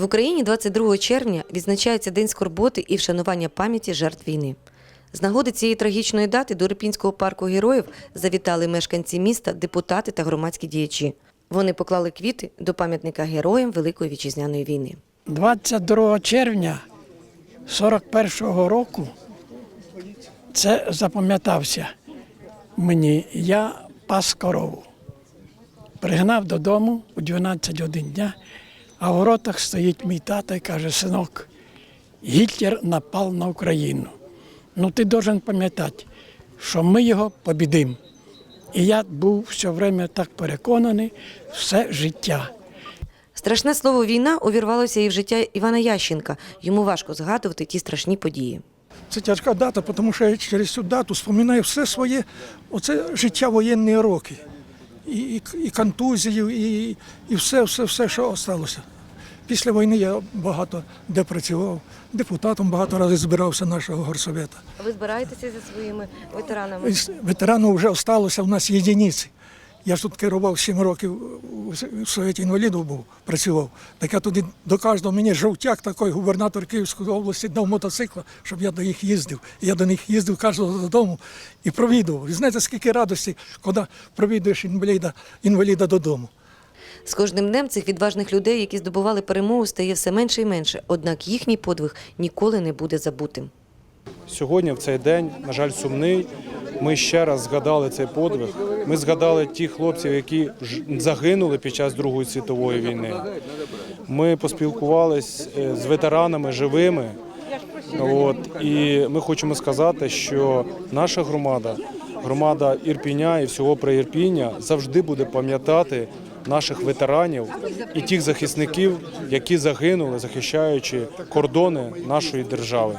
В Україні 22 червня відзначається День скорботи і вшанування пам'яті жертв війни. З нагоди цієї трагічної дати до Рипінського парку героїв завітали мешканці міста, депутати та громадські діячі. Вони поклали квіти до пам'ятника героям Великої вітчизняної війни. 22 червня 41-го року це запам'ятався мені. Я пас корову. Пригнав додому у 12 годин дня, а в воротах стоїть мій тато і каже, синок, Гітлер напав на Україну. Ну ти должен пам'ятати, що ми його побідимо. І я був все время так переконаний все життя. Страшне слово війна увірвалося і в життя Івана Ященка. Йому важко згадувати ті страшні події. Це тяжка дата, тому що я через цю дату споминаю все своє, оце життя воєнні роки. І, і, і контузію, і, і все, все, все, що осталося. Після війни я багато де працював, депутатом багато разів збирався нашого горсовета. Ви збираєтеся зі своїми ветеранами? Ветерану вже залишилося в нас єдиниці. Я ж тут керував 7 років у Совєті інвалідів був, працював. Так я туди до кожного мені жовтяк такий губернатор Київської області дав мотоцикла, щоб я до них їздив. І я до них їздив кожного додому і провідував. І знаєте, скільки радості, коли провідуєш інваліда, інваліда додому. З кожним днем цих відважних людей, які здобували перемогу, стає все менше і менше. Однак їхній подвиг ніколи не буде забутим. Сьогодні, в цей день, на жаль, сумний. Ми ще раз згадали цей подвиг. Ми згадали тих хлопців, які загинули під час Другої світової війни. Ми поспілкувалися з ветеранами живими. От, і ми хочемо сказати, що наша громада, громада Ірпіня і всього Приірпіння завжди буде пам'ятати наших ветеранів і тих захисників, які загинули, захищаючи кордони нашої держави.